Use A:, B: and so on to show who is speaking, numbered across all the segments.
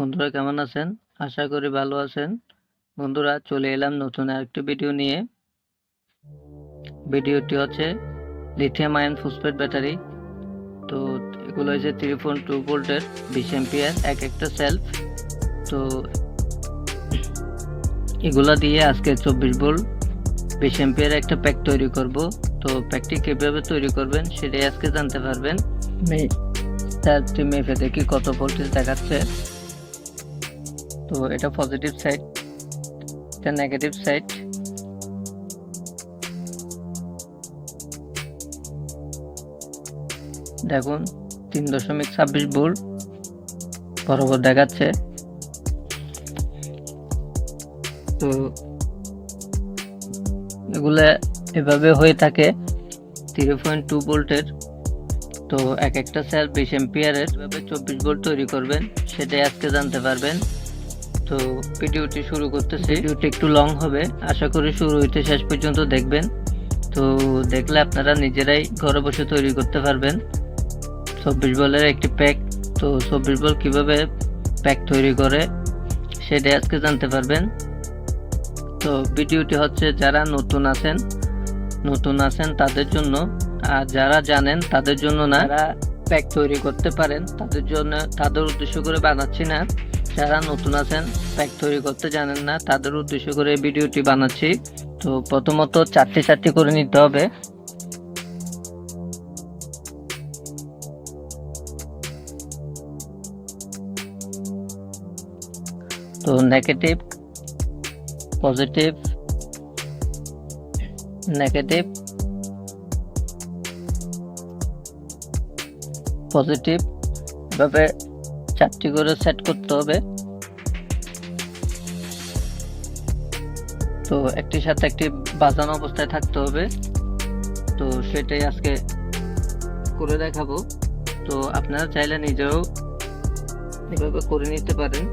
A: বন্ধুরা কেমন আছেন? আশা করি ভালো আছেন। বন্ধুরা চলে এলাম নতুন আরেকটি ভিডিও নিয়ে। ভিডিওটি হচ্ছে লিথিয়াম আয়ন ফসফেট ব্যাটারি তো এগুলো হচ্ছে থ্রি পয়েন্ট টু ভোল্টের বিশ এম্পিয়ার এক একটা সেলফ তো এগুলা দিয়ে আজকে চব্বিশ ভোল্ট বিশ এম্পিয়ার একটা প্যাক তৈরি করব। তো প্যাকটি কীভাবে তৈরি করবেন সেটাই আজকে জানতে পারবেন। চারটি মেপে দেখি কত ভোল্টেজ দেখাচ্ছে? তো এটা পজিটিভ সাইড এটা নেগেটিভ সাইড দেখুন, তিন দশমিক ছাব্বিশ ভোল্ট বরাবর দেখাচ্ছে। তো এগুলা এভাবে হয়ে থাকে থ্রি পয়েন্ট টু ভোল্টের। তো এক একটা সেল বিশ এম্পিয়ারের এভাবে চব্বিশ ভোল্ট তৈরি করবেন, সেটাই আজকে জানতে পারবেন। তো ভিডিওটি শুরু করতেছি। ভিডিওটি একটু লং হবে। আশা করি শুরু হইতে শেষ পর্যন্ত দেখবেন। তো দেখলে আপনারা নিজেরাই ঘরে বসে তৈরি করতে পারবেন। চব্বিশ বলের একটি প্যাক তো চব্বিশ বল কীভাবে প্যাক তৈরি করে, সেটাই আজকে জানতে পারবেন। তো ভিডিওটি হচ্ছে যারা নতুন আছেন নতুন আছেন তাদের জন্য। আর যারা জানেন তাদের জন্য না প্যাক তৈরি করতে পারেন, তাদের জন্য, তাদের উদ্দেশ্য করে বানাচ্ছি না। যারা নতুন আছেন প্যাক তৈরি করতে জানেন না, তাদের উদ্দেশ্য করে ভিডিওটি বানাচ্ছি। তো প্রথমত চারটি চারটি করে নিতে হবে। তো নেগেটিভ পজিটিভ নেগেটিভ পজিটিভ এভাবে চারটি করে সেট করতে হবে। তো একটি সাথে একটি বাজানো অবস্থায় থাকতে হবে। তো সেটাই আজকে করে দেখাবো। তো আপনারা চাইলে নিজেও এভাবে করে নিতে পারেন।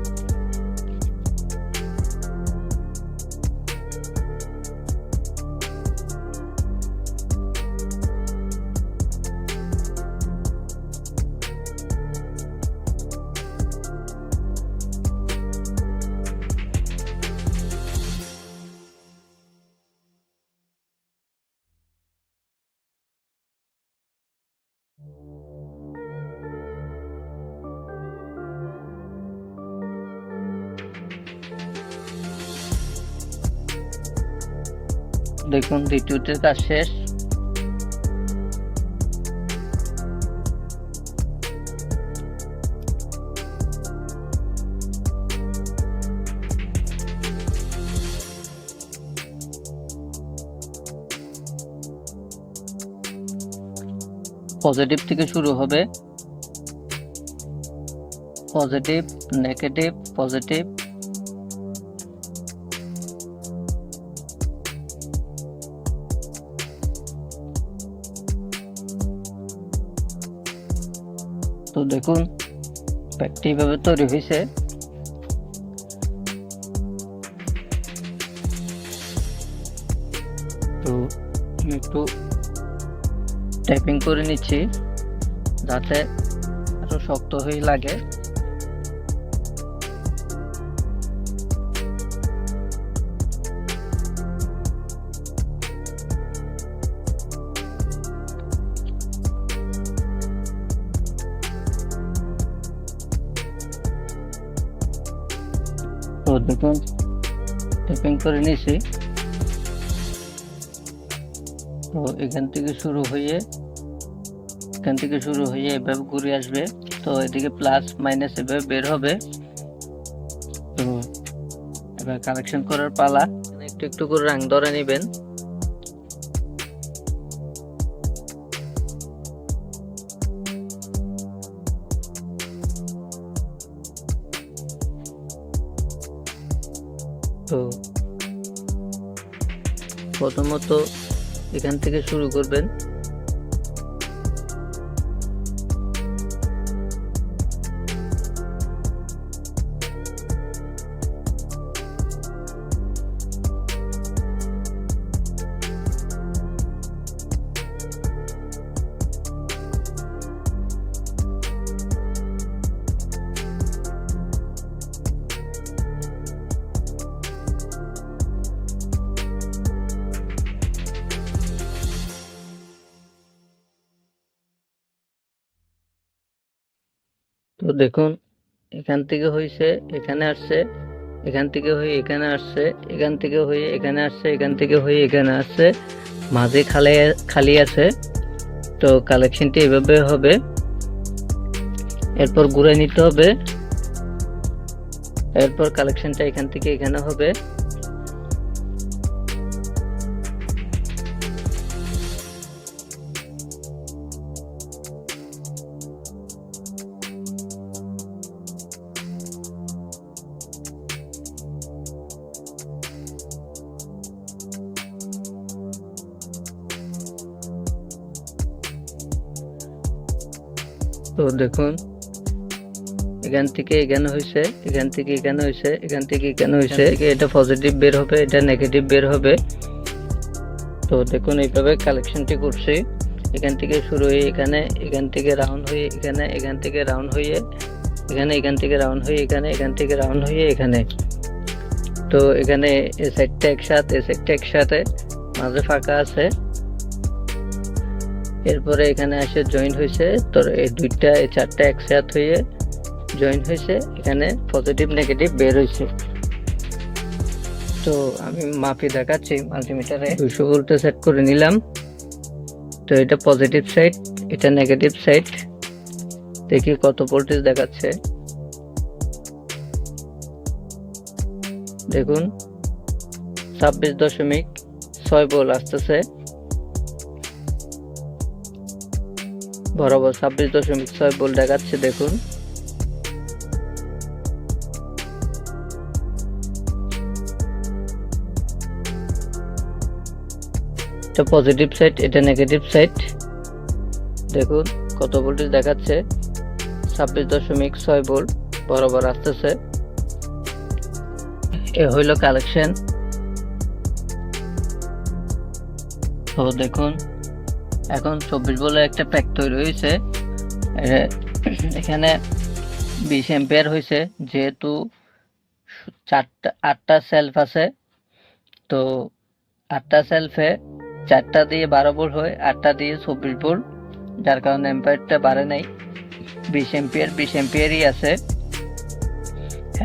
A: দেখুন দ্বিতীয়টির কাজ শেষ। পজিটিভ থেকে শুরু হবে। পজিটিভ নেগেটিভ পজিটিভ তো দেখুন প্যাকটি এইভাবে তৈরি তো আমি একটু টাইপিং করে নিচ্ছি, যাতে আরও শক্ত হয়ে লাগে। তো দেখুন টেপিং করে নিয়েছি। তো এখান থেকে শুরু হয়ে, এখান থেকে শুরু হয়ে এভাবে ঘুরে আসবে। তো এদিকে প্লাস মাইনাস এভাবে বের হবে। তো এবার কালেকশন করার পালা। একটু একটু করে রাং ধরে নেবেন। প্রথমত এখান থেকে শুরু করবেন। তো দেখুন, এখান থেকে হয়েছে এখানে আসছে, এখান থেকে হয়ে এখানে আসছে, এখান থেকে হয়ে এখানে আসছে, এখান থেকে হয়ে এখানে আসছে, মাঝে খালে, খালি আছে, তো কালেকশনটি এভাবে হবে। এরপর ঘুরে নিতে হবে, এরপর কালেকশনটা এখান থেকে এখানে হবে। তো দেখুন এখান থেকে এখানে হয়েছে এখান থেকে এখানে হয়েছে এখান থেকে এখানে হয়েছে এটা পজিটিভ বের হবে এটা নেগেটিভ বের হবে। তো দেখুন এইভাবে কালেকশনটি করছি। এখান থেকে শুরু হয়ে এখানে এখান থেকে রাউন্ড হয়ে এখানে এখান থেকে রাউন্ড হয়ে এখানে এখান থেকে রাউন্ড হয়ে এখানে এখান থেকে রাউন্ড হয়ে এখানে। তো এখানে এই সাইডটা একসাথে এই সাইডটা একসাথে মাঝে ফাঁকা আছে। এরপরে এখানে এসে জয়েন হয়েছে। তো এই দুইটা, এই চারটা একসাথ হয়ে জয়েন হয়েছে। এখানে পজিটিভ নেগেটিভ বের হয়েছে। তো আমি মাপি দেখাচ্ছি মাল্টিমিটারে দুশো ভোল্টে সেট করে নিলাম। তো এটা পজিটিভ সাইড এটা নেগেটিভ সাইড দেখি কত ভোল্টেজ দেখাচ্ছে। দেখুন, ছাব্বিশ দশমিক ছয় ভোল্ট আসতেছে। বরাবর ছাব্বিশ দশমিক ছয় ভোল্ট দেখাচ্ছে, দেখুন। এটা পজিটিভ সাইড এটা নেগেটিভ সাইড দেখুন, কত ভোল্টেজ দেখাচ্ছে? ছাব্বিশ দশমিক ছয় ভোল্ট বরাবর আসতেছে। এ হইল কালেকশন তো দেখুন এখন চব্বিশ বলে একটা প্যাক তৈরি হয়েছে। এখানে বিশ এম্পিয়ার হয়েছে যেহেতু চারটা আটটা সেলফ আছে তো আটটা সেলফে চারটা দিয়ে বারো ভোল্ট হয় আটটা দিয়ে চব্বিশ ভোল্ট যার কারণে এম্পিয়ারটা বাড়ে নাই। বিশ এম্পিয়ার বিশ এম্পিয়ারই আছে।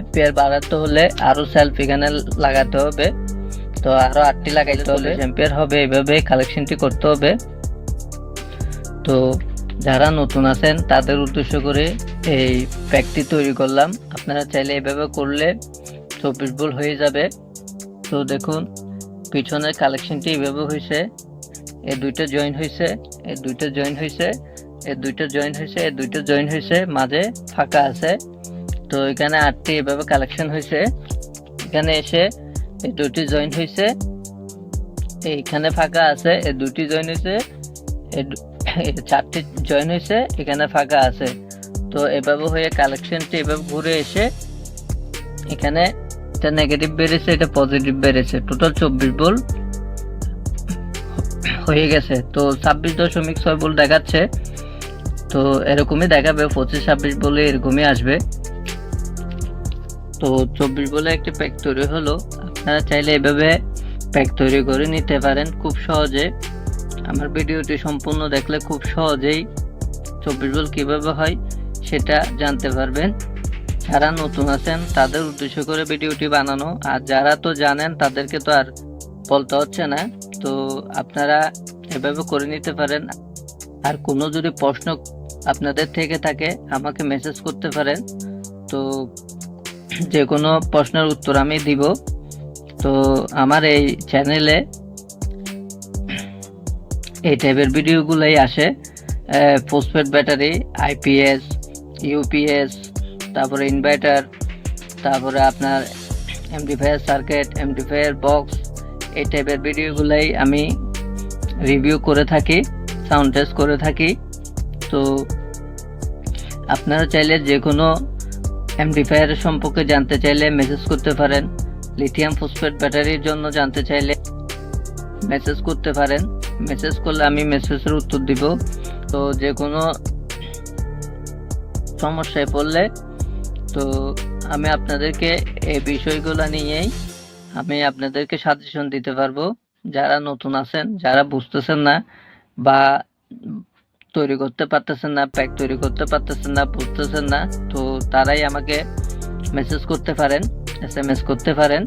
A: এম্পিয়ার বাড়াতে হলে আরও সেলফ এখানে লাগাতে হবে। তো আরও আটটি লাগাইতে হলে এম্পিয়ার হবে এইভাবে কালেকশনটি করতে হবে। তো যারা নতুন আছেন, তাদের উদ্দেশ্য করে এই প্যাকটি তৈরি করলাম। আপনারা চাইলে এভাবে করলে চব্বিশ ভোল্ট হয়ে যাবে। তো দেখুন, পিছনের কালেকশনটি এইভাবে হয়েছে। এই দুইটা জয়েন হয়েছে এই দুইটা জয়েন হয়েছে এই দুইটা জয়েন হয়েছে এই দুইটা জয়েন হয়েছে, মাঝে ফাঁকা আছে। তো এখানে আটটি এভাবে কালেকশন হয়েছে। এখানে এসে এই দুটি জয়েন হয়েছে। এইখানে ফাঁকা আছে এই দুটি জয়েন হয়েছে এই চারটি জয়েন হয়েছে, এখানে ফাঁকা আছে। তো এভাবে হয়ে কালেকশনটি এভাবে ঘুরে এসে এখানে এটা নেগেটিভ বেড়েছে, এটা পজিটিভ বেড়েছে। টোটাল চব্বিশ ভোল্ট হয়ে গেছে। তো ছাব্বিশ দশমিক ছয় ভোল্ট দেখাচ্ছে। তো এরকমই দেখাবে, পঁচিশ ছাব্বিশ বলে এরকমই আসবে। তো চব্বিশ বলে একটি প্যাক তৈরি হলো। আপনারা চাইলে এভাবে প্যাক তৈরি করে নিতে পারেন খুব সহজে। আমার ভিডিওটি সম্পূর্ণ দেখলে খুব সহজেই চব্বিশ বল কীভাবে হয় সেটা জানতে পারবেন। যারা নতুন আছেন, তাদের উদ্দেশ্য করে ভিডিওটি বানানো। আর যারা তো জানেন, তাদেরকে তো আর বলতে হচ্ছে না। তো আপনারা এভাবে করে নিতে পারেন। আর কোনো যদি প্রশ্ন আপনাদের থেকে থাকে, আমাকে মেসেজ করতে পারেন। তো যে কোনো প্রশ্নের উত্তর আমি দিব। তো আমার এই চ্যানেলে এই টাইপের ভিডিওগুলোই আসে। পোস্টপেড ব্যাটারি আইপিএস ইউপিএস তারপরে ইনভার্টার তারপরে আপনার এমডিফায়ার সার্কিট এমডিফায়ার বক্স এই টাইপের ভিডিওগুলোই আমি রিভিউ করে থাকি সাউন্ড টেস্ট করে থাকি। তো আপনারা চাইলে যে কোনো এমডিফায়ারের সম্পর্কে জানতে চাইলে মেসেজ করতে পারেন। লিথিয়াম ফসফেট ব্যাটারির জন্য জানতে চাইলে মেসেজ করতে পারেন। মেসেজ করলে আমি মেসেজের উত্তর দিব। তো যে কোনো সমস্যায় পড়লে তো আমি আপনাদেরকে এই বিষয়গুলো নিয়েই আমি আপনাদেরকে সাজেশন দিতে পারব। যারা নতুন আছেন, যারা বুঝতেছেন না বা তৈরি করতে পারতেছেন না প্যাক তৈরি করতে পারতেছেন না, বুঝতেছেন না, তো তারাই আমাকে মেসেজ করতে পারেন এস এম এস করতে পারেন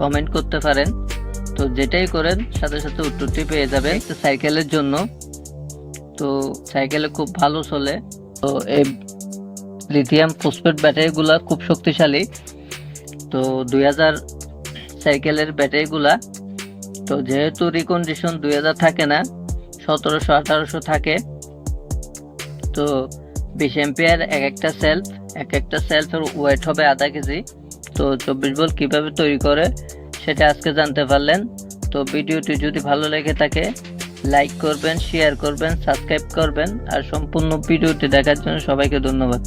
A: কমেন্ট করতে পারেন। তো যেটাই করেন, সাথে সাথে উত্তরটি পেয়ে যাবেন সাইকেলের জন্য। তো সাইকেলে খুব ভালো চলে। তো এই লিথিয়াম ফসফেট ব্যাটারিগুলা খুব শক্তিশালী। তো দুই হাজার সাইকেলের ব্যাটারিগুলা, তো যেহেতু রিকন্ডিশন দুই হাজার থাকে না, সতেরোশো, আঠারোশো থাকে। তো বিশ এম্পিয়ার এক একটা সেলফ এক একটা সেলফের ওয়েট হবে আধা কেজি। তো চব্বিশ বল কীভাবে তৈরি করে? সেটা আজকে জানতে পারলেন। তো ভিডিওটি যদি ভালো লেগে থাকে লাইক করবেন শেয়ার করবেন সাবস্ক্রাইব করবেন, আর সম্পূর্ণ ভিডিওটি দেখার জন্য সবাইকে ধন্যবাদ।